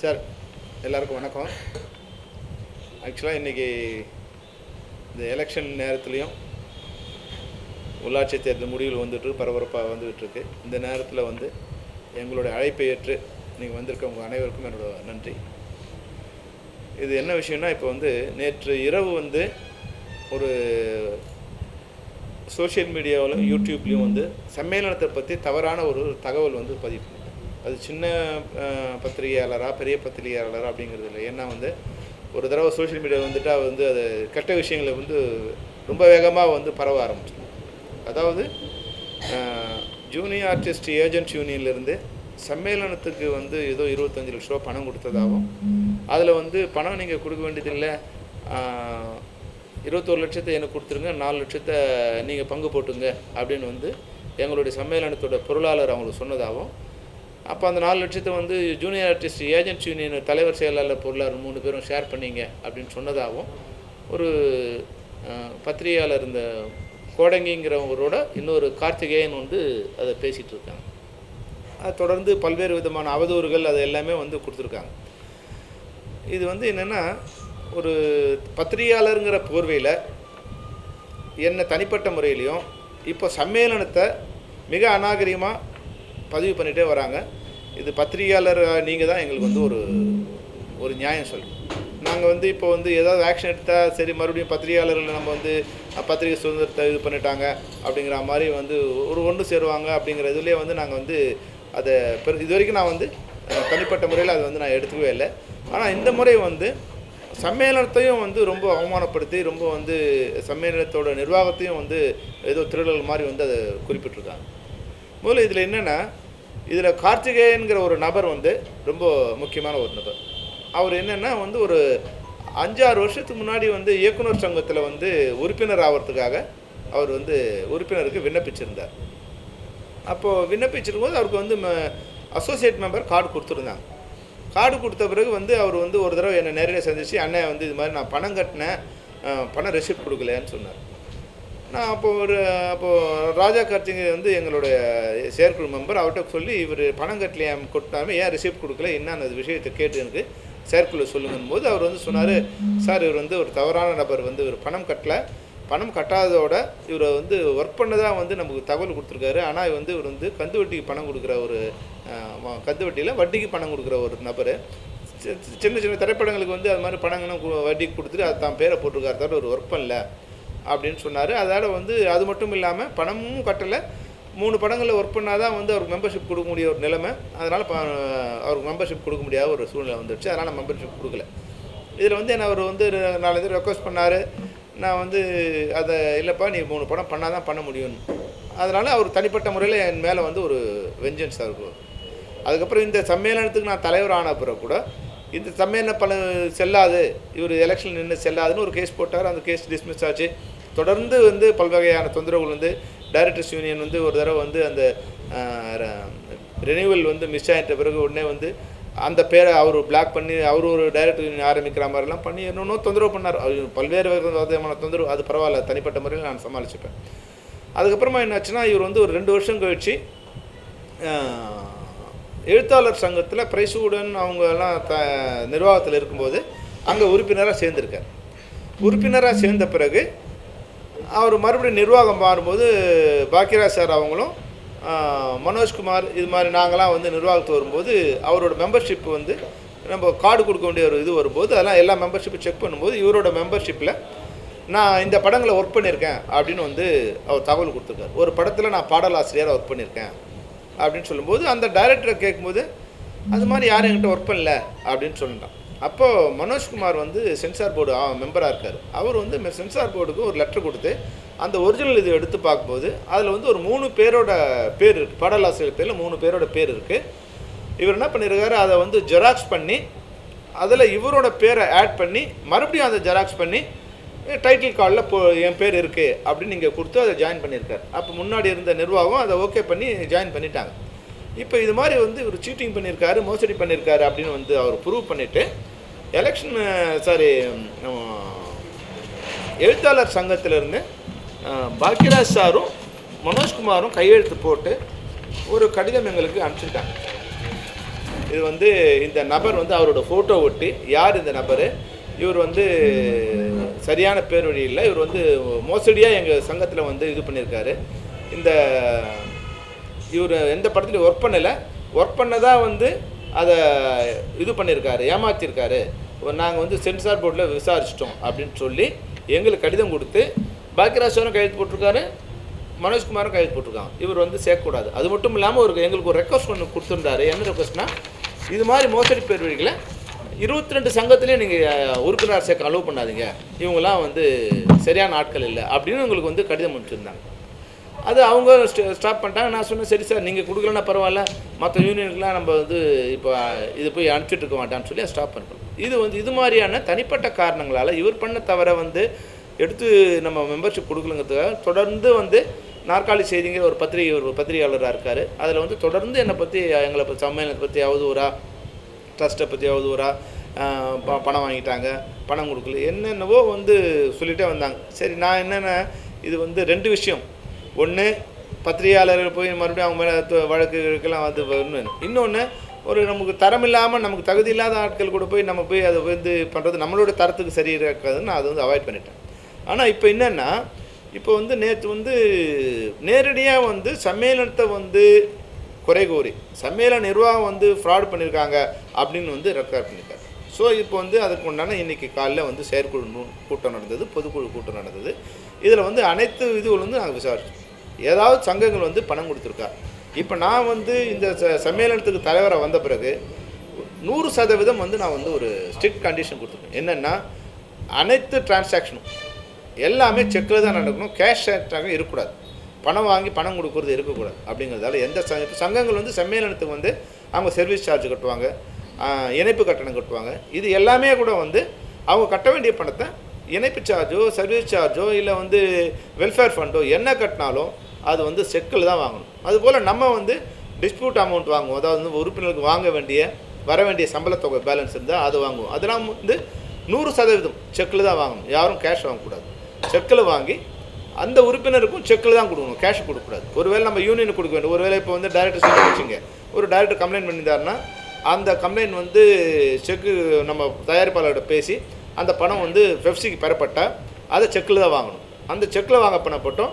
Sir எல்லாருக்கும் வணக்கம். ஆக்சுவலாக இன்றைக்கி இந்த எலெக்ஷன் நேரத்துலேயும் உள்ளாட்சி தேர்தல் முடிவுகள் வந்துட்டு பரபரப்பாக வந்துகிட்ருக்கு இந்த நேரத்தில் வந்து எங்களுடைய அழைப்பை ஏற்று நீங்கள் வந்திருக்க உங்கள் அனைவருக்கும் என்னோட நன்றி. இது என்ன விஷயம்னா இப்போ வந்து நேற்று இரவு வந்து ஒரு சோஷியல் மீடியாவிலும் யூடியூப்லேயும் வந்து சம்மேளனத்தை பற்றி தவறான ஒரு தகவல் வந்து பதிவு அது சின்ன பத்திரிகையாளராக பெரிய பத்திரிகையாளராக அப்படிங்கிறது இல்லை. ஏன்னா வந்து ஒரு தடவை சோஷியல் மீடியாவில் வந்துட்டு வந்து அது கெட்ட விஷயங்களை வந்து ரொம்ப வேகமாக வந்து பரவ ஆரம்பிச்சு அதாவது ஜூனியர் ஆர்டிஸ்ட் ஏஜென்ட் யூனியன்லேருந்து சம்மேளனத்துக்கு வந்து ஏதோ இருபத்தஞ்சு லட்ச ரூபா பணம் கொடுத்ததாகவும் அதில் வந்து பணம் நீங்கள் கொடுக்க வேண்டியதில்லை. இருபத்தோரு லட்சத்தை எனக்கு கொடுத்துருங்க நாலு லட்சத்தை நீங்கள் பங்கு போட்டுங்க அப்படின்னு வந்து எங்களுடைய சம்மேளனத்தோட பொருளாளர் அவங்களுக்கு சொன்னதாகவும் அப்போ அந்த நாலு லட்சத்தை வந்து ஜூனியர் ஆர்டிஸ்ட் ஏஜென்ட்ஸ் யூனியன் தலைவர் செயலாளர் பொருளாளர் மூணு பேரும் ஷேர் பண்ணீங்க அப்படின்னு சொன்னதாகவும் ஒரு பத்திரிகையாளர் இந்த கோடங்கிங்கிறவரோட இன்னொரு கார்த்திகேயன் வந்து அதை பேசிகிட்டு இருக்காங்க. அதை தொடர்ந்து பல்வேறு விதமான அவதூறுகள் அது எல்லாமே வந்து கொடுத்துருக்காங்க. இது வந்து என்னென்னா ஒரு பத்திரிகையாளருங்கிற போர்வையில் என்ன தனிப்பட்ட முறையிலையும் இப்போ சம்மேளனத்தை மிக அநாகரிகமாக பதிவு பண்ணிகிட்டே வராங்க. இது பத்திரிகையாளர் நீங்கள் தான் எங்களுக்கு வந்து ஒரு ஒரு நியாயம் சொல்லணும். நாங்கள் வந்து இப்போ வந்து ஏதாவது ஆக்ஷன் எடுத்தால் சரி மறுபடியும் பத்திரிகையாளர்களை நம்ம வந்து பத்திரிகை சுதந்திரத்தை இது பண்ணிட்டாங்க அப்படிங்கிற மாதிரி வந்து ஒரு ஒன்று சேருவாங்க அப்படிங்கிற இதுலேயே வந்து நாங்கள் வந்து அதை பெரு இது வரைக்கும் நான் வந்து தனிப்பட்ட முறையில் அதை வந்து நான் எடுத்துக்கவே இல்லை. ஆனால் இந்த முறை வந்து சம்மேளனத்தையும் வந்து ரொம்ப அவமானப்படுத்தி ரொம்ப வந்து சம்மேளனத்தோட நிர்வாகத்தையும் வந்து ஏதோ திருடல் மாதிரி வந்து அதை குறிப்பிட்டிருக்காங்க. முதல்ல இதில் என்னென்னா இதில் கார்த்திகேயன்கிற ஒரு நபர் வந்து ரொம்ப முக்கியமான ஒரு நபர். அவர் என்னென்னா வந்து ஒரு அஞ்சாறு வருஷத்துக்கு முன்னாடி வந்து இயக்குனர் சங்கத்தில் வந்து உறுப்பினர் ஆகிறதுக்காக அவர் வந்து உறுப்பினருக்கு விண்ணப்பிச்சிருந்தார். அப்போது விண்ணப்பிச்சிருக்கும்போது அவருக்கு வந்து அசோசியேட் மெம்பர் கார்டு கொடுத்துருந்தாங்க. கார்டு கொடுத்த பிறகு வந்து அவர் வந்து ஒரு தடவை என்னை நேரடியாக சந்திச்சு அண்ணன் வந்து இது மாதிரி நான் பணம் கட்டினேன். பணம் ரெசிப்ட் கொடுக்கலையான்னு சொன்னார். நான் அப்போது ஒரு அப்போது ராஜா கார்த்திகை வந்து எங்களுடைய செயற்குழு மெம்பர் அவர்கிட்ட சொல்லி இவர் பணம் கட்டலையா கொட்டாமல் ஏன் ரிசிப்ட் கொடுக்கல? என்னன்னு அந்த விஷயத்தை கேட்டு எனக்கு செயற்குழு சொல்லுங்கும் போது அவர் வந்து சொன்னார் சார் இவர் வந்து ஒரு தவறான நபர் வந்து இவர் பணம் கட்டல. பணம் கட்டாததோட இவரை வந்து ஒர்க் பண்ணதாக வந்து நமக்கு தகவல் கொடுத்துருக்காரு. ஆனால் வந்து இவர் வந்து கந்து வட்டிக்கு பணம் கொடுக்குற ஒரு கந்து வட்டியில் வட்டிக்கு பணம் கொடுக்குற ஒரு நபர். சின்ன சின்ன திரைப்படங்களுக்கு வந்து அது மாதிரி பணங்களும் வட்டிக்கு கொடுத்துட்டு அது தான் பேரை போட்டிருக்காரு தவிர ஒரு ஒர்க் பண்ணல. அப்படின்னு சொன்னார். அதோட வந்து அது மட்டும் இல்லாமல் பணமும் கட்டலை. மூணு படங்களில் ஒர்க் பண்ணால் தான் வந்து அவருக்கு மெம்பர்ஷிப் கொடுக்க முடிய ஒரு நிலைமை. அதனால் ப அவருக்கு மெம்பர்ஷிப் கொடுக்க முடியாத ஒரு சூழ்நிலை வந்துடுச்சு. அதனால் மெம்பர்ஷிப் கொடுக்கல. இதில் வந்து என்ன அவர் வந்து நாலு இது ரெக்வஸ்ட் பண்ணார். நான் வந்து அதை இல்லைப்பா நீ மூணு படம் பண்ணால் தான் பண்ண முடியும்னு அதனால் அவர் தனிப்பட்ட முறையில் என் மேலே வந்து ஒரு வெஞ்சன்ஸ் இருக்கும் அதுக்கப்புறம் இந்த சம்மேளனத்துக்கு நான் தலைவர் ஆன பிறகு கூட இந்த சம்மேளன பல செல்லாது. இவர் எலெக்ஷன் நின்று செல்லாதுன்னு ஒரு கேஸ் போட்டார். அந்த கேஸ் டிஸ்மிஸ் ஆச்சு. தொடர்ந்து வந்து பல்வகையான தொந்தரவுகள் வந்து டைரக்டர்ஸ் யூனியன் வந்து ஒரு தடவை வந்து அந்த ரெனியூவல் வந்து மிஸ் ஆகிட்ட பிறகு உடனே வந்து அந்த பேரை அவர் பிளாக் பண்ணி அவர் ஒரு டைரக்டர் யூனியன் ஆரம்பிக்கிற மாதிரிலாம் பண்ணி இன்னொன்றும் தொந்தரவு பண்ணார். அவர் பல்வேறு விதமான தொந்தரவு அது பரவாயில்ல தனிப்பட்ட முறையில் நான் சமாளிச்சுப்பேன். அதுக்கப்புறமா என்னாச்சுன்னா இவர் வந்து ஒரு ரெண்டு வருஷம் கழிச்சு எழுத்தாளர் சங்கத்தில் பிரைசூடன் அவங்கெல்லாம் த நிர்வாகத்தில் இருக்கும்போது அங்கே உறுப்பினராக சேர்ந்திருக்கார். உறுப்பினராக சேர்ந்த பிறகு அவர் மறுபடியும் நிர்வாகம் மாறும்போது பாக்கியராஜ் சார் அவங்களும் மனோஜ்குமார் இது மாதிரி நாங்களாம் வந்து நிர்வாகத்துக்கு வரும்போது அவரோட மெம்பர்ஷிப் வந்து நம்ம கார்டு கொடுக்க வேண்டிய ஒரு இது வரும்போது அதெல்லாம் எல்லா மெம்பர்ஷிப்பை செக் பண்ணும்போது இவரோட மெம்பர்ஷிப்பில் நான் இந்த படங்களை ஒர்க் பண்ணியிருக்கேன் அப்படின்னு வந்து அவர் தகவல் கொடுத்துருக்காரு. ஒரு படத்தில் நான் பாடலாசிரியராக ஒர்க் பண்ணியிருக்கேன் அப்படின்னு சொல்லும்போது அந்த டைரக்டரை கேட்கும்போது அது மாதிரி யாரும் என்கிட்ட ஒர்க் பண்ணல அப்படின்னு சொல்லிட்டான். அப்போது மனோஜ்குமார் வந்து சென்சார் போர்டு மெம்பராக இருக்கார். அவர் வந்து மெ- சென்சார் போர்டுக்கு ஒரு லெட்டர் கொடுத்து அந்த ஒரிஜினல் இது எடுத்து பார்க்கும்போது அதில் வந்து ஒரு மூணு பேரோட பேர் இருக்குது பாடலாசிரியர் பேரில் மூணு பேரோட பேர் இருக்குது இவர் என்ன பண்ணியிருக்காரு அதை வந்து ஜெராக்ஸ் பண்ணி அதில் இவரோட பேரை ஆட் பண்ணி மறுபடியும் அதை ஜெராக்ஸ் பண்ணி டைட்டில் கார்டில் போ என் பேர் இருக்குது அப்படின்னு நீங்கள் கொடுத்து அதை ஜாயின் பண்ணியிருக்காரு அப்போ முன்னாடி இருந்த நிர்வாகம் அதை ஓகே பண்ணி ஜாயின் பண்ணிட்டாங்க. இப்போ இது மாதிரி வந்து இவர் சீட்டிங் பண்ணியிருக்காரு மோசடி பண்ணியிருக்காரு அப்படின்னு வந்து அவர் ப்ரூவ் பண்ணிவிட்டு எலெக்ஷன் சாரி எழுத்தாளர் சங்கத்திலேருந்து பாக்யராஜ் சாரும் மனோஜ்குமாரும் கையெழுத்து போட்டு ஒரு கடிதம் எங்களுக்கு அனுப்பிச்சிருக்காங்க. இது வந்து இந்த நபர் வந்து அவரோட ஃபோட்டோ ஒட்டி யார் இந்த நபர்? இவர் வந்து சரியான பேர் வழி இல்லை. இவர் வந்து மோசடியாக எங்கள் சங்கத்தில் வந்து இது பண்ணியிருக்காரு. இந்த இவர் எந்த படத்துலையும் ஒர்க் பண்ணலை. ஒர்க் பண்ணதாக வந்து அதை இது பண்ணியிருக்காரு ஏமாற்றிருக்காரு நாங்கள் வந்து சென்சார் போர்டில் விசாரிச்சிட்டோம் அப்படின்னு சொல்லி எங்களுக்கு கடிதம் கொடுத்து பாக்கியராஜரும் கையெழுத்து போட்டிருக்காரு மனோஜ்குமாரும் கையெழுத்து போட்டிருக்காங்க. இவர் வந்து சேர்க்கக்கூடாது. அது மட்டும் இல்லாமல் ஒரு எங்களுக்கு ஒரு ரெக்வஸ்ட் ஒன்று கொடுத்துருந்தாரு. என்ன ரெக்வஸ்ட்னா இது மாதிரி மோசடி பேர்வழிகளை இருபத்தி ரெண்டு சங்கத்துலேயும் நீங்கள் உறுப்பினர் சேர்க்க அலோவ் பண்ணாதீங்க. இவங்கெல்லாம் வந்து சரியான ஆட்கள் இல்லை அப்படின்னு உங்களுக்கு வந்து கடிதம் அனுப்பிச்சிருந்தாங்க. அது அவங்க ஸ்டாப் பண்ணிட்டாங்க. நான் சொன்னேன் சரி சார் நீங்கள் கொடுக்கலன்னா பரவாயில்ல. மற்ற யூனியனுக்குலாம் நம்ம வந்து இப்போ இது போய் அனுப்பிச்சிட்டு இருக்க மாட்டான்னு சொல்லி ஸ்டாப் பண்ணுறோம் இது வந்து இது மாதிரியான தனிப்பட்ட காரணங்களால் இவர் பண்ண தவிர வந்து எடுத்து நம்ம மெம்பர்ஷிப் கொடுக்கலங்கிறதுக்காக தொடர்ந்து வந்து நாற்காலி செய்திங்கிற ஒரு பத்திரிகை ஒரு பத்திரிகையாளராக இருக்கார். அதில் வந்து தொடர்ந்து என்னை பற்றி எங்களை பற்றி சம்மேளனத்தை பற்றி அவதூறா ட்ரஸ்ட்டை பற்றி அவதூறா ப- பணம் வாங்கிட்டாங்க. பணம் கொடுக்கல. என்னென்னவோ வந்து சொல்லிகிட்டே வந்தாங்க. சரி நான் என்னென்ன இது வந்து ரெண்டு விஷயம். ஒன்று பத்திரிகையாளர்கள் போய் மறுபடியும் அவங்க மேலே வழக்குகளுக்கெல்லாம் வந்து வரணும் இன்னொன்று ஒரு நமக்கு தரம் இல்லாமல் நமக்கு தகுதி இல்லாத ஆட்கள் கூட போய் நம்ம போய் அதை வந்து பண்ணுறது நம்மளோட தரத்துக்கு சரி இருக்காதுன்னு நான் அதை வந்து அவாய்ட் பண்ணிட்டேன். ஆனால் இப்போ என்னென்னா இப்போ வந்து நேற்று வந்து நேரடியாக வந்து சம்மேளனத்தை வந்து குறை கூறி சம்மேளன நிர்வாகம் வந்து ஃப்ராட் பண்ணியிருக்காங்க அப்படின்னு வந்து ரெக்கார்ட் பண்ணியிருக்காரு ஸோ இப்போ வந்து அதுக்கு உண்டான இன்னைக்கு காலைல வந்து செயற்குழு கூட்டம் நடந்தது பொதுக்குழு கூட்டம் நடந்தது. இதில் வந்து அனைத்து இதுகளும் வந்து நாங்கள் விசாரிச்சோம். ஏதாவது சங்கங்கள் வந்து பணம் கொடுத்துருக்கா. இப்போ நான் வந்து இந்த ச- சம்மேளனத்துக்கு தலைவராக வந்த பிறகு நூறு சதவீதம் வந்து நான் வந்து ஒரு ஸ்ட்ரிக்ட் கண்டிஷன் கொடுத்துருக்கேன். என்னென்னா அனைத்து டிரான்சாக்ஷனும் எல்லாமே செக்கில் தான் நடக்கணும். கேஷ் ட்ரான்சாக்ஷன் இருக்கக்கூடாது. பணம் வாங்கி பணம் கொடுக்கறது இருக்கக்கூடாது அப்படிங்கிறதால எந்த ச சங்கங்கள் வந்து சம்மேளனத்துக்கு வந்து அவங்க சர்வீஸ் சார்ஜ் கட்டுவாங்க இணைப்பு கட்டணம் கட்டுவாங்க. இது எல்லாமே கூட வந்து அவங்க கட்ட வேண்டிய பணத்தை இணைப்பு சார்ஜோ சர்வீஸ் சார்ஜோ இல்லை வந்து வெல்ஃபேர் ஃபண்டோ என்ன கட்டினாலும் அது வந்து செக்கில் தான் வாங்கணும். அதுபோல் நம்ம வந்து டிஸ்பியூட் அமௌண்ட் வாங்குவோம். அதாவது வந்து உறுப்பினருக்கு வாங்க வேண்டிய வர வேண்டிய சம்பளத்தொகை பேலன்ஸ் இருந்தால் அது வாங்குவோம். அதெல்லாம் வந்து நூறு சதவீதம் செக்கில் தான் வாங்கணும். யாரும் கேஷ் வாங்கக்கூடாது. செக்கில் வாங்கி அந்த உறுப்பினருக்கும் செக்கில் தான் கொடுக்கணும். கேஷ் கொடுக்கக்கூடாது. ஒருவேளை நம்ம யூனியனுக்கு கொடுக்க வேண்டும். ஒருவேளை இப்போ வந்து டைரக்டர் சொல்லி வச்சுங்க. ஒரு டைரக்டர் கம்ப்ளைண்ட் பண்ணியிருந்தாருன்னா அந்த கம்ப்ளைண்ட் வந்து செக்கு நம்ம தயாரிப்பாளர்கிட்ட பேசி அந்த பணம் வந்து பெப்சிக்கு பெறப்பட்டால் அதை செக்கில் தான் வாங்கணும். அந்த செக்கில் வாங்க பணப்பட்டோம்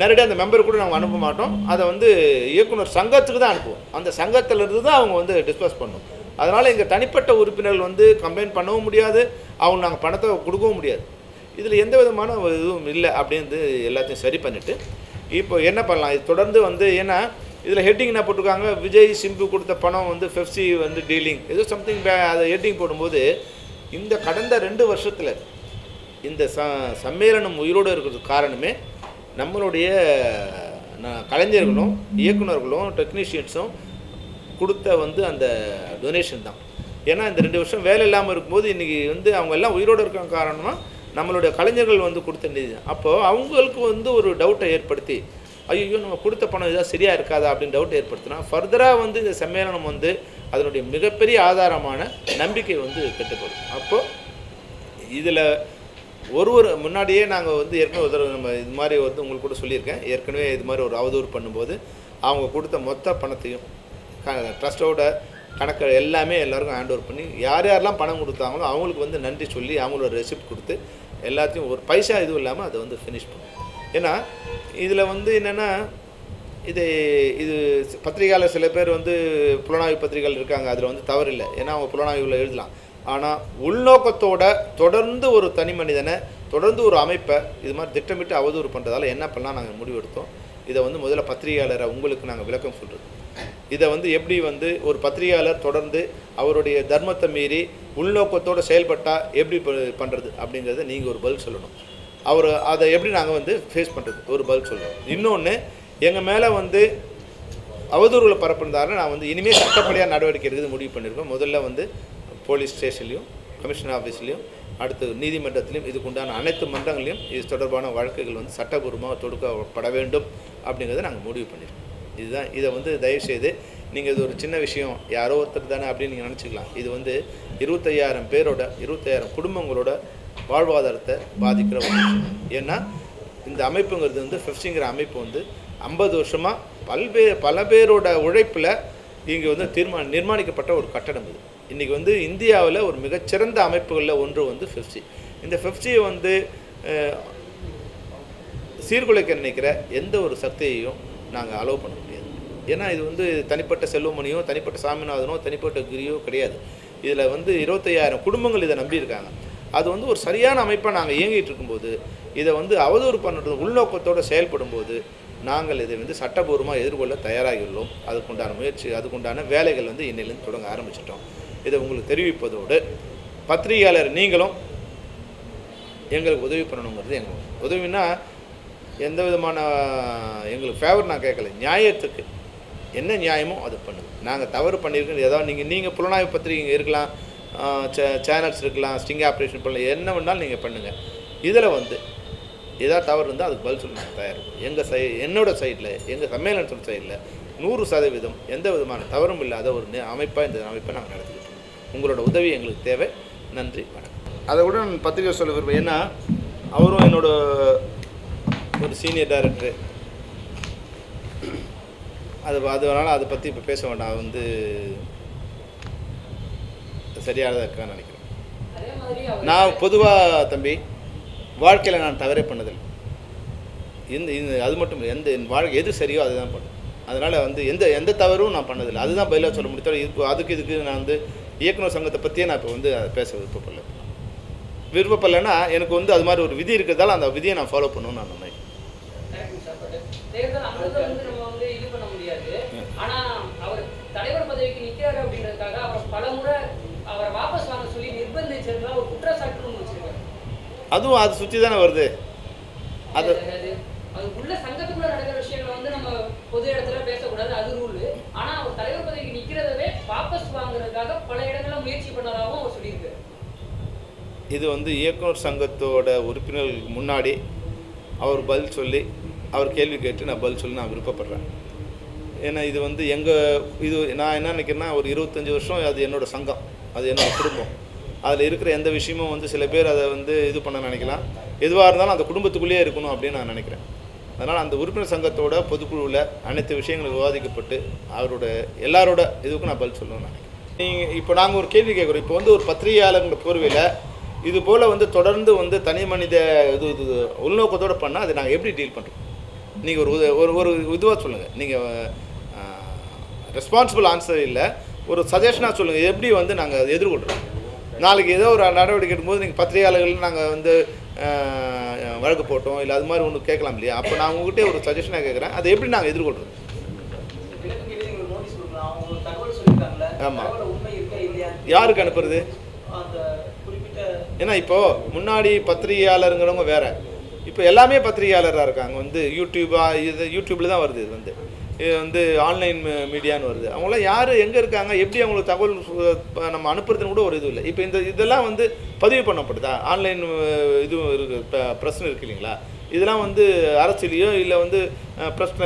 நேரடியாக அந்த மெம்பர் கூட நாங்கள் அனுப்ப மாட்டோம். அதை வந்து இயக்குனர் சங்கத்துக்கு தான் அனுப்புவோம். அந்த சங்கத்திலிருந்து தான் அவங்க வந்து டிஸ்பஸ் பண்ணும். அதனால் எங்கள் தனிப்பட்ட உறுப்பினர்கள் வந்து கம்ப்ளைண்ட் பண்ணவும் முடியாது. அவங்க நாங்கள் பணத்தை கொடுக்கவும் முடியாது. இதில் எந்த விதமான இதுவும் இல்லை அப்படின்னு எல்லாத்தையும் சரி பண்ணிவிட்டு இப்போ என்ன பண்ணலாம்? இது தொடர்ந்து வந்து ஏன்னா இதில் ஹெட்டிங் என்ன போட்டிருக்காங்க? விஜய் சிம்பு கொடுத்த பணம் வந்து ஃபெஃப்சி வந்து டீலிங் ஏதோ சம்திங் அதை ஹெட்டிங் போடும்போது இந்த கடந்த ரெண்டு வருஷத்தில் இந்த ச சம்மேளனம் உயிரோடு இருக்கிறதுக்கு காரணமே நம்மளுடைய ந- கலைஞர்களும் இயக்குனர்களும் டெக்னீஷியன்ஸும் கொடுத்த வந்து அந்த டொனேஷன் தான். ஏன்னா இந்த ரெண்டு வருஷம் வேலை இல்லாமல் இருக்கும்போது இன்றைக்கி வந்து அவங்க எல்லாம் உயிரோடு இருக்க காரணமாக நம்மளுடைய கலைஞர்கள் வந்து கொடுத்த நிதி அப்போது அவங்களுக்கு வந்து ஒரு டவுட்டை ஏற்படுத்தி ஐயோ நம்ம கொடுத்த பணம் இதாக சரியாக இருக்காதா? அப்படின்னு டவுட் ஏற்படுத்தினா ஃபர்தராக வந்து இந்த சம்மேளனம் வந்து அதனுடைய மிகப்பெரிய ஆதாரமான நம்பிக்கை வந்து கெட்டுப்படும். அப்போது இதில் ஒரு ஒரு முன்னாடியே நாங்கள் வந்து ஏற்கனவே ஒரு நம்ம இது மாதிரி வந்து உங்களுக்கு கூட சொல்லியிருக்கேன். ஏற்கனவே இது மாதிரி ஒரு அவதூறு பண்ணும்போது அவங்க கொடுத்த மொத்த பணத்தையும் ட்ரஸ்ட்டோட கணக்கு எல்லாமே எல்லாருக்கும் ஹேண்ட் ஓவர் பண்ணி யார் யாரெல்லாம் பணம் கொடுத்தாங்களோ அவங்களுக்கு வந்து நன்றி சொல்லி அவங்களோட ரெசிப்ட் கொடுத்து எல்லாத்தையும் ஒரு பைசா இதுவும் இல்லாமல் அதை வந்து ஃபினிஷ் பண்ணும். ஏன்னா இதில் வந்து என்னென்னா இது இது பத்திரிகையாளர் சில பேர் வந்து புலனாய்வு பத்திரிகைகள் இருக்காங்க அதில் வந்து தவறில்லை. ஏன்னா அவங்க புலனாய்வில் எழுதலாம். ஆனால் உள்நோக்கத்தோட தொடர்ந்து ஒரு தனி மனிதனை தொடர்ந்து ஒரு அமைப்பை இது மாதிரி திட்டமிட்டு அவதூறு பண்ணுறதால என்ன பண்ணலாம் நாங்கள் முடிவெடுத்தோம். இதை வந்து முதல்ல பத்திரிகையாளரை உங்களுக்கு நாங்கள் விளக்கம் சொல்கிறது இதை வந்து எப்படி வந்து ஒரு பத்திரிகையாளர் தொடர்ந்து அவருடைய தர்மத்தை மீறி உள்நோக்கத்தோடு செயல்பட்டால் எப்படி பண்ணுறது அப்படிங்கிறத நீங்கள் ஒரு பதில் சொல்லணும். அவர் அதை எப்படி நாங்கள் வந்து ஃபேஸ் பண்ணுறது ஒரு பதில் சொல்லணும் இன்னொன்று எங்கள் மேலே வந்து அவதூறுகளை பரப்புனதால நான் வந்து இனிமேல் சட்டப்படியாக நடவடிக்கை எடுக்கிறது முடிவு பண்ணியிருக்கோம். முதல்ல வந்து போலீஸ் ஸ்டேஷன்லையும் கமிஷனர் ஆஃபீஸ்லையும் அடுத்து நீதிமன்றத்திலையும் இதுக்குண்டான அனைத்து மன்றங்களையும் இது தொடர்பான வழக்குகள் வந்து சட்டபூர்வமாக தொடுக்கப்பட வேண்டும் அப்படிங்கிறத நாங்கள் முடிவு பண்ணியிருக்கோம். இதுதான் இதை வந்து தயவுசெய்து நீங்கள் இது ஒரு சின்ன விஷயம் யாரோ ஒருத்தர் தானே அப்படின்னு நீங்கள் நினச்சிக்கலாம். இது வந்து இருபத்தையாயிரம் பேரோட இருபத்தையாயிரம் குடும்பங்களோட வாழ்வாதாரத்தை பாதிக்கிற ஒரு விஷயம். ஏன்னா இந்த அமைப்புங்கிறது வந்து ஃபிஃப்டிங்கிற அமைப்பு வந்து ஐம்பது வருஷமாக பல்வே பல பேரோட உழைப்பில் இங்கே வந்து தீர்மா நிர்மாணிக்கப்பட்ட ஒரு கட்டடம் இது. இன்றைக்கி வந்து இந்தியாவில் ஒரு மிகச்சிறந்த அமைப்புகளில் ஒன்று வந்து ஃபிஃப்டி இந்த ஃபிஃப்டியை வந்து சீர்குலைக்க நினைக்கிற எந்த ஒரு சக்தியையும் நாங்கள் அலோவ் பண்ண முடியாது. ஏன்னா இது வந்து தனிப்பட்ட செல்வமணியோ தனிப்பட்ட சாமிநாதனோ தனிப்பட்ட கிரியோ கிடையாது. இதில் வந்து இருபத்தையாயிரம் குடும்பங்கள் இதை நம்பியிருக்காங்க அது வந்து ஒரு சரியான அமைப்பாக நாங்கள் இயங்கிட்டு இருக்கும்போது இதை வந்து அவதூறு பண்ணுறது உள்நோக்கத்தோடு செயல்படும்போது நாங்கள் இதை வந்து சட்டபூர்வமாக எதிர்கொள்ள தயாராகியுள்ளோம். அதுக்குண்டான முயற்சி அதுக்குண்டான வேலைகள் வந்து இன்னிலேருந்து தொடங்க ஆரம்பிச்சிட்டோம். இதை உங்களுக்கு தெரிவிப்பதோடு பத்திரிகையாளர் நீங்களும் எங்களுக்கு உதவி பண்ணணுங்கிறது எங்களுக்கு உதவினா எந்த விதமான எங்களுக்கு ஃபேவர் நான் கேட்கல. நியாயத்துக்கு என்ன நியாயமோ அது பண்ணுது நாங்கள் தவறு பண்ணியிருக்கோம். ஏதாவது நீங்கள் நீங்கள் புலனாய்வு பத்திரிகை இருக்கலாம் சேனல்ஸ் இருக்கலாம் ஸ்டிங் ஆப்ரேஷன் பண்ணலாம் என்ன வேணாலும் நீங்கள் பண்ணுங்கள் இதில் வந்து ஏதாவது தவறு இருந்தால் அதுக்கு பதில் சொல்ல நாங்கள் தயாரிப்போம் எங்கள் சை என்னோட சைடில் எங்கள் சம்மேளனத்தோட சைடில் நூறு சதவீதம் எந்த விதமான தவறும் இல்லாத ஒரு அமைப்பாக இந்த அமைப்பை நாங்கள் நடத்திக்கிட்டு உங்களோட உதவி எங்களுக்கு தேவை. நன்றி வணக்கம். அதை கூட நான் பத்திரிகை சொல்ல விரும்புகிறேன் ஏன்னா அவரும் என்னோட ஒரு சீனியர் டைரக்டரு அது அதனால் அதை பற்றி இப்போ பேச வேண்டாம். அது வந்து சரியானதாக இருக்கான்னு நினைக்கிறேன். நான் பொதுவாக தம்பி வாழ்க்கையில் நான் தவறே பண்ணதில்லை. இந்த இந்த அது மட்டும் இல்லை எந்த என் வாழ்க்கை எது சரியோ அதுதான் பண்ணும். அதனால் வந்து எந்த எந்த தவறும் நான் பண்ணதில்லை. அதுதான் பதிலாக சொல்ல முடியும். இதுக்கு அதுக்கு இதுக்கு நான் வந்து இயக்குனர் சங்கத்தை பற்றியே நான் இப்போ வந்து பேச விருப்பப்படல. விருப்பப்படலைன்னா எனக்கு வந்து அது மாதிரி ஒரு விதி இருக்கிறதால அந்த விதியை நான் ஃபாலோ பண்ணணும்னு நான் நினைக்கிறேன். ஒரு அதுவும் அது சுற்றி தானே வருது. அது உள்ள சங்கத்துக்குள்ள நடக்கிற விஷயங்களை வந்து நம்ம பொது இடத்துல பேசக்கூடாது அது ரூல் ஆனா அவர் தலைவர் வாபஸ் வாங்குறதுக்காக பல இடங்களில் முயற்சி பண்ணதாகவும் அவர் சொல்லியிருக்காரு. இது வந்து இயக்குனர் சங்கத்தோட உறுப்பினர்களுக்கு முன்னாடி அவர் பதில் சொல்லி அவர் கேள்வி கேட்டு நான் பதில் சொல்லி நான் விருப்பப்படுறேன். ஏன்னா இது வந்து எங்கள் இது நான் என்ன நினைக்கிறேன்னா ஒரு இருபத்தஞ்சி வருஷம் அது என்னோடய சங்கம் அது என்னோடய குடும்பம். அதில் இருக்கிற எந்த விஷயமும் வந்து சில பேர் அதை வந்து இது பண்ண நினைக்கலாம். எதுவாக இருந்தாலும் அந்த குடும்பத்துக்குள்ளேயே இருக்கணும் அப்படின்னு நான் நினைக்கிறேன். அதனால் அந்த உறுப்பினர் சங்கத்தோட பொதுக்குழுவில் அனைத்து விஷயங்களும் விவாதிக்கப்பட்டு அவரோட எல்லாரோட இதுக்கும் நான் பதில் சொல்லணும்னு நினைக்கிறேன். நீங்கள் இப்போ நாங்கள் ஒரு கேள்வி கேட்குறோம். இப்போ வந்து ஒரு பத்திரிகையாளர்ன்ற போர்வையில் இது போல் வந்து தொடர்ந்து வந்து தனி மனித இது இது உள்நோக்கத்தோடு பண்ணால் அதை நாங்கள் எப்படி டீல் பண்ணுறோம் நீங்கள் ஒரு உத- ஒரு ஒரு இதுவாக சொல்லுங்கள் நீங்கள் ரெஸ்பான்சிபிள் ஆன்சர் இல்லை. ஒரு சஜஷனாக சொல்லுங்கள் எப்படி வந்து நாங்கள் அதை எதிர்கொள்கிறோம் நாளைக்கு ஏதோ ஒரு நடவடிக்கை எடுக்கும்போது நீங்கள் பத்திரிகையாளர்கள் நாங்கள் வந்து வழக்கு போட்டோம் இல்லை அது மாதிரி ஒன்று கேட்கலாம் இல்லையா? அப்போ நான் உங்ககிட்ட ஒரு சஜஷனாக கேட்குறேன் அதை எப்படி நாங்கள் எதிர்கொள்கிறோம் ஆமாம் யாருக்கு அனுப்புறது? ஏன்னா இப்போது முன்னாடி பத்திரிகையாளருங்கிறவங்க வேற. இப்போ எல்லாமே பத்திரிகையாளராக இருக்காங்க. வந்து யூடியூபா இது யூடியூப்பில் தான் வருது இது வந்து. இது வந்து ஆன்லைன் மீடியான்னு வருது. அவங்களாம் யார் எங்கே இருக்காங்க எப்படி அவங்களுக்கு தகவல் நம்ம அனுப்புறதுன்னு கூட ஒரு இது இல்லை. இப்போ இந்த இதெல்லாம் வந்து பதிவு பண்ணப்படுதா? ஆன்லைன் இதுவும் இருக்கு ப்ரெஸ்னு இருக்கு இல்லைங்களா? இதெல்லாம் வந்து அரசியலையோ இல்லை வந்து ப்ரெஸ்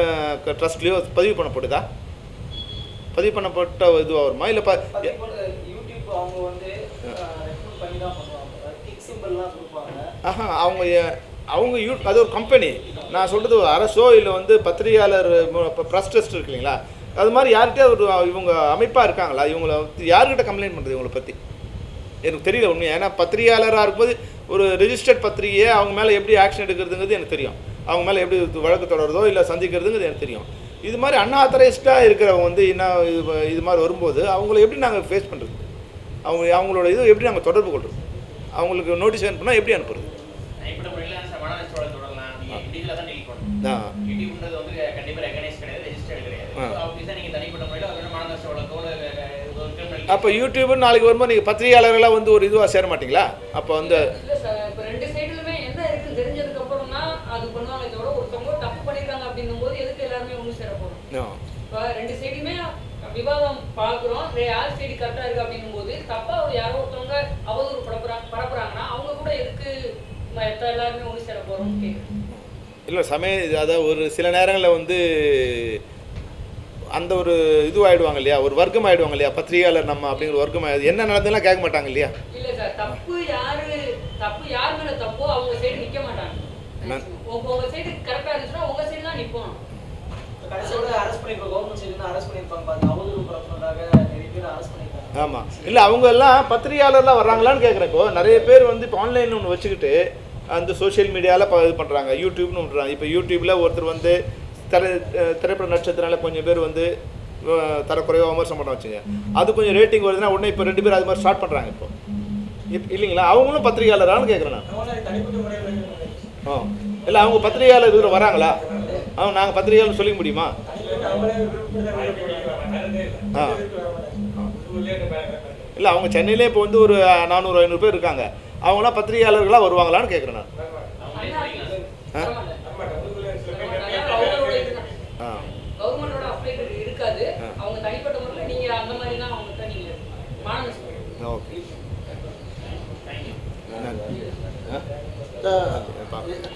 ட்ரஸ்ட்லேயோ பதிவு பண்ணப்படுதா? பதிவு பண்ணப்பட்ட இதுவாக வருமா? இல்லை ப ஆஹா அவங்க அவங்க யூ அது ஒரு கம்பெனி நான் சொல்கிறது அரசோ இல்லை வந்து பத்திரிகையாளர் ப்ரெஸ் டெஸ்ட் இருக்கு இல்லைங்களா அது மாதிரி யார்கிட்டயே ஒரு இவங்க அமைப்பாக இருக்காங்களா? இவங்கள யார்கிட்ட கம்ப்ளைண்ட் பண்ணுறது இவங்களை பற்றி எனக்கு தெரியல உண்மையாக ஏன்னா பத்திரிகையாளராக இருக்கும்போது ஒரு ரிஜிஸ்டர்ட் பத்திரிகையை அவங்க மேலே எப்படி ஆக்ஷன் எடுக்கிறதுங்கிறது எனக்கு தெரியும். அவங்க மேலே எப்படி வழக்கு தொடர்றதோ இல்லை சந்திக்கிறதுங்கிறது எனக்கு தெரியும். இது மாதிரி அன்ஆத்தரைஸ்டாக இருக்கிறவங்க வந்து என்ன இது இது மாதிரி வரும்போது அவங்கள எப்படி நாங்கள் ஃபேஸ் பண்ணுறது அவங்க அவங்களோட இது எப்படி நாங்கள் தொடர்பு கொள்வது அவங்களுக்கு நோட்டீஸ் அனுப்புனா எப்படி அனுப்புறது? அப்போ யூடியூப் நாளைக்கு வரும்போது நீங்கள் பத்திரிகையாளர்களாக வந்து ஒரு இதுவாக சேர மாட்டீங்களா? அப்போ வந்து இல்ல சார் இப்ப ரெண்டு சைடுலுமே என்ன இருக்குன்னு தெரிஞ்சதுக்கு அப்புறம் தான் அது பண்ணுவாங்க தவிர ஒருத்தவங்க தப்பு பண்ணிருக்காங்க அப்படின்னும் போது எதுக்கு எல்லாருமே ஒண்ணு சேர போறோம்? ஆ. இப்ப ரெண்டு சைடுமே விவாதம் பார்க்குறோம். யார் சைடு கரெக்டா இருக்கு அப்படின்னும் போது தப்பா யாரோ ஒருத்தவங்க அவதூறு பரப்புறாங்க பரப்புறாங்கன்னா அவங்க கூட எதுக்கு எல்லாருமே ஒண்ணு சேர கேக்குறேன் இல்லை சமய அதாவது ஒரு சில நேரங்களில் வந்து அந்த ஒரு இதுவாகிடுவாங்க இல்லையா? ஒரு வர்க்கம் ஆயிடுவாங்க இல்லையா? பத்திரிகையாளர் நம்ம அப்படிங்கிற வர்க்கம் ஆயிடுது என்ன நடந்ததுலாம் கேட்க மாட்டாங்க இல்லையா? இல்ல சார் தப்பு யாரு தப்பு யார் மேல தப்போ அவங்க சைடு நிக்க மாட்டாங்க. நான்- உங்க உங்க சைடு கரெக்டா இருந்துச்சுன்னா உங்க சைடு தான் நிப்போம் கடைசியோட அரெஸ்ட் பண்ணி இப்போ கவர்மெண்ட் சைடுல அரெஸ்ட் பண்ணியிருப்பாங்க பாருங்க. அவதூறு பரப்புனதாக நிறைய பேர் அரெஸ்ட் பண்ணியிருக்காங்க ஆமாம் இல்லை அவங்க எல்லாம் பத்திரிகையாளர்லாம் வர்றாங்களான்னு கேட்குறேன் இப்போ. நிறைய பேர் வந்து இப்போ ஆன்லைன் ஒன்று வச்சுக்கிட்டு அந்த சோஷியல் மீடியாவில் இது பண்ணுறாங்க யூடியூப்னு பண்ணுறாங்க இப்போ யூடியூப்பில் ஒருத்தர் வந்து திரை திரைப்பட நட்சத்திரனால கொஞ்சம் பேர் வந்து தரக்குறைவாக விமர்சனம் பண்ண வச்சுங்க. அது கொஞ்சம் ரேட்டிங் வருதுன்னா உடனே இப்போ ரெண்டு பேர் அது மாதிரி ஸ்டார்ட் பண்ணுறாங்க இப்போ. இப் இல்லைங்களா? அவங்களும் பத்திரிகையாளரான்னு கேட்குறேன் நான். ஆ. இல்லை அவங்க பத்திரிகையாளர் இதில் வராங்களா? அவங்க நாங்கள் பத்திரிகையாளர் சொல்லிக்க முடியுமா? ஆ. இல்லை அவங்க சென்னையிலே இப்போ வந்து ஒரு நானூறு ஐநூறு பேர் இருக்காங்க. அவங்களாம் பத்திரிகையாளர்களாக வருவாங்களான்னு கேட்குறேன் நான்?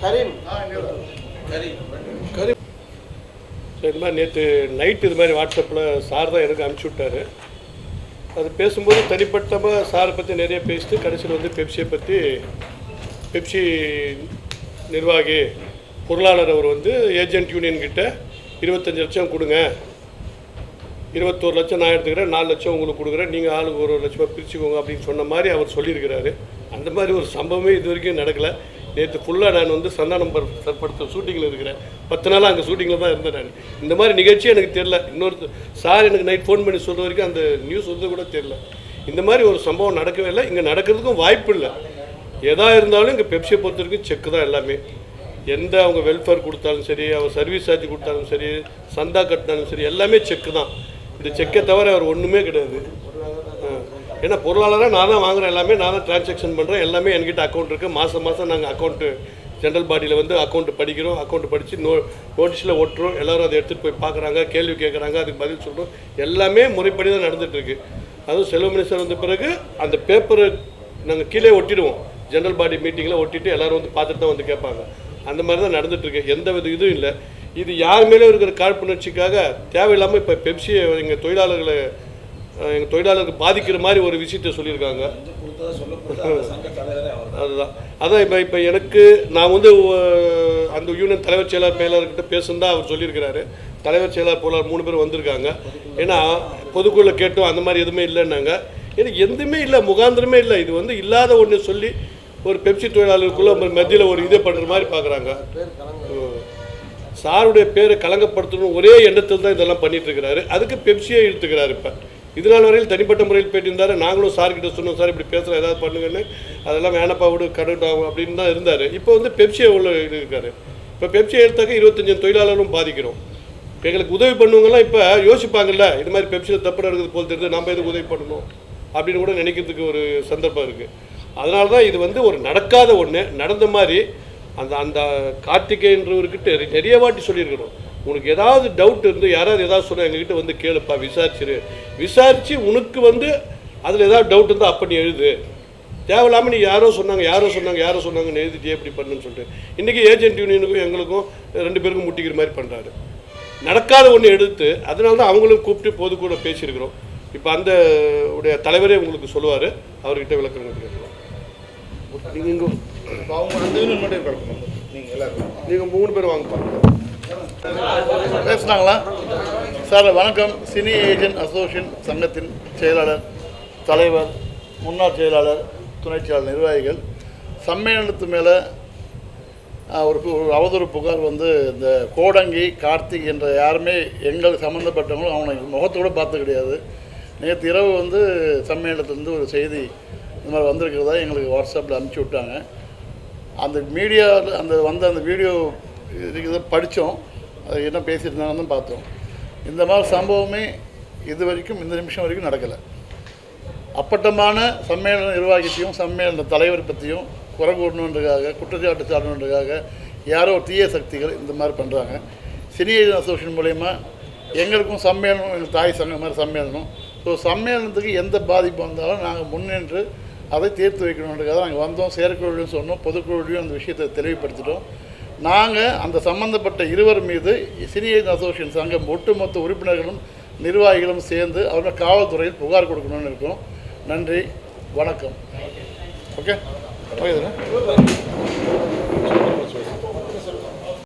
கரீம். கரீம். ஸோ இது மாதிரி நேற்று நைட் இது மாதிரி வாட்ஸ்அப்பில் சார் தான் எனக்கு அனுப்பிச்சி விட்டாரு. அது பேசும்போது தனிப்பட்டமாக சாரை பற்றி நிறைய பேசிட்டு கடைசியில் வந்து பெப்சியை பற்றி பெப்சி நிர்வாகி பொருளாளர் அவர் வந்து ஏஜென்ட் யூனியன்கிட்ட இருபத்தஞ்சி லட்சம் கொடுங்க. இருபத்தோரு லட்சம் நான் எடுத்துக்கிறேன் நாலு லட்சம் உங்களுக்கு கொடுக்குறேன். நீங்கள் ஆளுக்கு ஒரு ஒரு லட்சமாக பிரிச்சுக்கோங்க அப்படின்னு சொன்ன மாதிரி அவர் சொல்லியிருக்கிறாரு. அந்த மாதிரி ஒரு சம்பவமே இது வரைக்கும் நடக்கலை. நேற்று ஃபுல்லாக நான் வந்து சந்தானம் பர் படுத்த ஷூட்டிங்கில் இருக்கிறேன். பத்து நாளாக அங்கே ஷூட்டிங்கில் தான் இருந்தேன் நான். இந்த மாதிரி நிகழ்ச்சி எனக்கு தெரில இன்னொரு சார் எனக்கு நைட் ஃபோன் பண்ணி சொல்கிற வரைக்கும் அந்த நியூஸ் வந்து கூட தெரில இந்த மாதிரி ஒரு சம்பவம் நடக்கவே இல்லை. இங்கே நடக்கிறதுக்கும் வாய்ப்பு இல்லை. எதா இருந்தாலும் இங்கே பெப்சியை பொறுத்த வரைக்கும் செக்கு தான் எல்லாமே. எந்த அவங்க வெல்ஃபேர் கொடுத்தாலும் சரி அவர் சர்வீஸ் சார்ஜ் கொடுத்தாலும் சரி சந்தா கட்டினாலும் சரி எல்லாமே செக்கு தான். இந்த செக்கை தவிர அவர் ஒன்றுமே கிடையாது. ஆ. ஏன்னா பொருளாளராக நான் தான் வாங்குறேன் எல்லாமே நான் தான் டிரான்சாக்ஷன் பண்ணுறேன் எல்லாமே என்கிட்ட அக்கௌண்ட் இருக்குது மாதம் மாதம் நாங்கள் அக்கௌண்ட்டு ஜென்ரல் பாடியில் வந்து அக்கௌண்ட் படிக்கிறோம். அக்கௌண்ட் படித்து நோ நோட்டீஸில் ஒட்டுறோம் எல்லோரும் அதை எடுத்துகிட்டு போய் பார்க்குறாங்க கேள்வி கேட்குறாங்க அதுக்கு பதில் சொல்கிறோம் எல்லாமே முறைப்படி தான் நடந்துகிட்ருக்கு அதுவும் செல்வ மினிஸ்டர் வந்த பிறகு அந்த பேப்பரை நாங்கள் கீழே ஒட்டிடுவோம். ஜென்ரல் பாடி மீட்டிங்கில் ஒட்டிட்டு எல்லாரும் வந்து பார்த்துட்டு தான் வந்து கேட்பாங்க. அந்த மாதிரி தான் நடந்துகிட்ருக்கு எந்த வித இதுவும் இல்லை. இது யார் மேலே இருக்கிற காழ்ப்புணர்ச்சிக்காக தேவையில்லாமல் இப்போ பெப்சியை எங்கள் தொழிலாளர்களை எங்கள் தொழிலாளருக்கு பாதிக்கிற மாதிரி ஒரு விஷயத்த சொல்லியிருக்காங்க. அதுதான். அதான் இப்போ இப்போ எனக்கு நான் வந்து அந்த யூனியன் தலைவர் செயலாளர் செயலாளர்கிட்ட பேசுனதா அவர் சொல்லியிருக்கிறாரு. தலைவர் செயலாளர் போலார் மூணு பேர் வந்திருக்காங்க. ஏன்னா பொதுக்குழுல கேட்டோம் அந்த மாதிரி எதுவுமே இல்லைன்னாங்க. ஏன்னா எதுவுமே இல்லை முகாந்திரமே இல்லை. இது வந்து இல்லாத ஒன்று சொல்லி ஒரு பெப்சி தொழிலாளருக்குள்ள மத்தியில் ஒரு இதை பண்ணுற மாதிரி பார்க்குறாங்க சாருடைய பேரை கலங்கப்படுத்தணும் ஒரே எண்ணத்தில் தான் இதெல்லாம் பண்ணிட்டு இருக்கிறாரு. அதுக்கு பெப்சியே இழுத்துக்கிறாரு இப்போ. இதனால் வரையில் தனிப்பட்ட முறையில் பேட்டியிருந்தாரு. நாங்களும் சார்கிட்ட சொன்னோம் சார் இப்படி பேசுகிற ஏதாவது பண்ணுங்கன்னு. அதெல்லாம் வேணப்பா விடு கடட்டும் அப்படின்னு தான் இருந்தார். இப்போ வந்து பெப்சியை உள்ள இருக்கார் இருக்காரு இப்போ பெப்சியை எடுத்தாக்க இருபத்தஞ்சு தொழிலாளர்களும் பாதிக்கிறோம். எங்களுக்கு உதவி பண்ணுவங்கெல்லாம் இப்போ யோசிப்பாங்கல்ல இது மாதிரி பெப்சியில் தப்பு நடக்குது போல் தெரியுது நம்ம எதுக்கு உதவி பண்ணணும்? அப்படின்னு கூட நினைக்கிறதுக்கு ஒரு சந்தர்ப்பம் இருக்குது அதனால தான் இது வந்து ஒரு நடக்காத ஒன்று நடந்த மாதிரி அந்த அந்த கார்த்திகேயன்றவர்கிட்ட நிறைய வாட்டி சொல்லியிருக்கிறோம். உனக்கு ஏதாவது டவுட் இருந்து யாராவது ஏதாவது சொன்னால் எங்ககிட்ட வந்து கேளுப்பா விசாரிச்சிரு. விசாரித்து உனக்கு வந்து அதில் ஏதாவது டவுட் இருந்தால் அப்போ நீ எழுது. தேவையில்லாமல் நீ யாரோ சொன்னாங்க யாரோ சொன்னாங்க யாரோ சொன்னாங்கன்னு எழுதிட்டே எப்படி பண்ணுன்னு சொல்லிட்டு. இன்றைக்கி ஏஜென்ட் யூனியனுக்கும் எங்களுக்கும் ரெண்டு பேருக்கும் முட்டிக்கிற மாதிரி பண்ணுறாரு நடக்காத ஒன்று எடுத்து அதனால தான் அவங்களும் கூப்பிட்டு பொது கூட பேசியிருக்கிறோம். இப்போ அந்த உடைய தலைவரே உங்களுக்கு சொல்லுவார் அவர்கிட்ட விளக்கம் கேட்கலாம். நீங்கள் இங்கே அவங்க நீங்கள் மூணு பேர் வாங்க பாருங்க. பேசுனாங்களா? சார் வணக்கம். சினி ஏஜென்ட் அசோசியேஷன் சங்கத்தின் செயலாளர் தலைவர் முன்னாள் செயலாளர் துணை செயலாளர் நிர்வாகிகள். சம்மேளனத்து மேலே ஒரு ஒரு அவதூறு புகார் வந்து இந்த கோடங்கி கார்த்திக் என்ற யாருமே எங்கள் சம்மந்தப்பட்டவங்களும் அவனை முகத்தோடு பார்த்து கிடையாது. நேற்று இரவு வந்து சம்மேளனத்துலேருந்து ஒரு செய்தி இந்த மாதிரி வந்திருக்கிறதா எங்களுக்கு வாட்ஸ்அப்பில் அனுப்பிச்சி விட்டாங்க. அந்த மீடியாவில் அந்த வந்த அந்த வீடியோ இருக்கிறத படித்தோம் அது என்ன பேசியிருந்தாங்கன்னு தான் பார்த்தோம். இந்த மாதிரி சம்பவமே இது வரைக்கும் இந்த நிமிஷம் வரைக்கும் நடக்கலை. அப்பட்டமான சம்மேளன நிர்வாகத்தையும் சம்மேளன தலைவர் பற்றியும் குறை கூடணுன்றதுக்காக குற்றச்சாட்டு சாடணுன்றதுக்காக யாரோ தீய சக்திகள் இந்த மாதிரி பண்ணுறாங்க சினியர் அசோசியேஷன் மூலயமா எங்களுக்கும் சம்மேளனம் எங்கள் தாய் சங்கம் மாதிரி சம்மேளனம். ஸோ சம்மேளனத்துக்கு எந்த பாதிப்பு வந்தாலும் நாங்கள் முன்னின்று அதை தீர்த்து வைக்கணுன்றதுக்காக நாங்கள் வந்தோம். செயற்குழுலையும் சொன்னோம். பொதுக்குழுவிலையும் அந்த விஷயத்தை தெளிவுபடுத்திட்டோம். நாங்கள் அந்த சம்பந்தப்பட்ட இருவர் மீது சிறிய அசோசியேஷன் சங்கம் ஒட்டுமொத்த உறுப்பினர்களும் நிர்வாகிகளும் சேர்ந்து அவர்கள் காவல்துறையில் புகார் கொடுக்கணும்னு இருக்கோம். நன்றி. வணக்கம். Okay okay